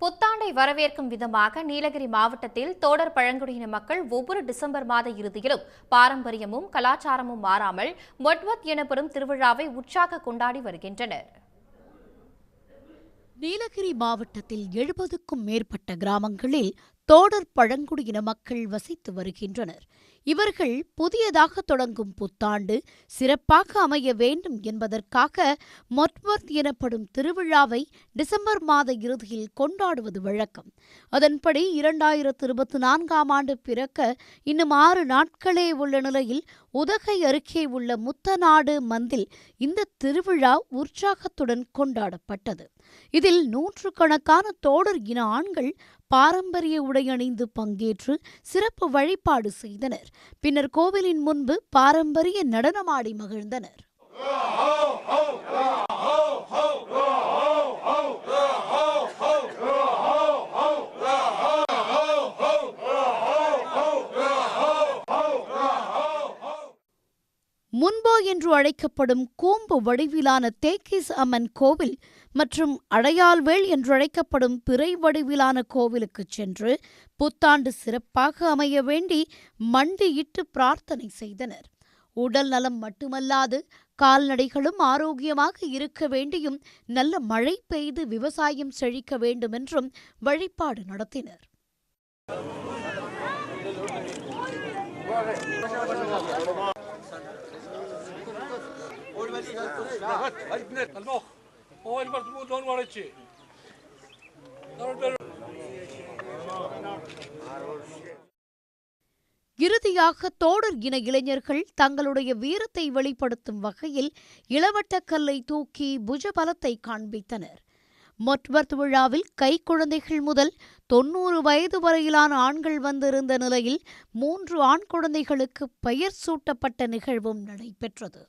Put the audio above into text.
புத்தாண்டை வரவேற்கும் விதமாக நீலகிரி மாவட்டத்தில் தோடர் பழங்குடியின மக்கள் ஒவ்வொரு டிசம்பர் மாத இறுதியிலும் பாரம்பரியமும் கலாச்சாரமும் மாறாமல் மொட்வத் எனப்படும் திருவிழாவை உற்சாக கொண்டாடி வருகின்றனர். நீலகிரி மாவட்டத்தில் எழுபதுக்கும் மேற்பட்ட கிராமங்களில் தோடர் பழங்குடியின மக்கள் வசித்து வருகின்றனர். இவர்கள் புதியதாக தொடங்கும் புத்தாண்டு சிறப்பாக அமைய வேண்டும் என்பதற்காக மொட்வர்த் எனப்படும் திருவிழாவை டிசம்பர் மாத இறுதியில் கொண்டாடுவது வழக்கம். அதன்படி இரண்டாயிரத்து இருபத்தி நான்காம் ஆண்டு பிறக்க இன்னும் ஆறு நாட்களே உள்ள நிலையில் உதகை அருகே உள்ள முத்தநாடு மந்தில் இந்த திருவிழா உற்சாகத்துடன் கொண்டாடப்பட்டது. இதில் நூற்றுக்கணக்கான தோடர் இன ஆண்கள் பாரம்பரிய உடை அணிந்து பங்கேற்று சிறப்பு வழிபாடு செய்தனர். பின்னர் கோவிலின் முன்பு பாரம்பரிய நடனமாடி மகிழ்ந்தனர். முன்போ என்று அழைக்கப்படும் கூம்பு வடிவிலான தேக்கிஸ் அம்மன் கோவில் மற்றும் அடையாள்வேள் என்று அழைக்கப்படும் பிறை வடிவிலான கோவிலுக்குச் சென்று புத்தாண்டு சிறப்பாக அமைய வேண்டி மண்டியிட்டு பிரார்த்தனை செய்தனர் உடல் நலம் மட்டுமல்லாது கால்நடைகளும் ஆரோக்கியமாக இருக்க வேண்டியும் நல்ல மழை பெய்து விவசாயம் செழிக்க வேண்டுமென்றும் வழிபாடு நடத்தினர் Thank you. இறுதியாக தோடர் இன இளைஞர்கள் தங்களுடைய வீரத்தை வெளிப்படுத்தும் வகையில் இளவட்டக்கல்லை தூக்கி புஜபலத்தை காண்பித்தனர். மொட்வர்த் விழாவில் கைக்குழந்தைகள் முதல் தொன்னூறு வயது வரையிலான ஆண்கள் வந்திருந்த நிலையில் மூன்று ஆண் குழந்தைகளுக்கு பெயர் சூட்டப்பட்ட நிகழ்வும் நடைபெற்றது.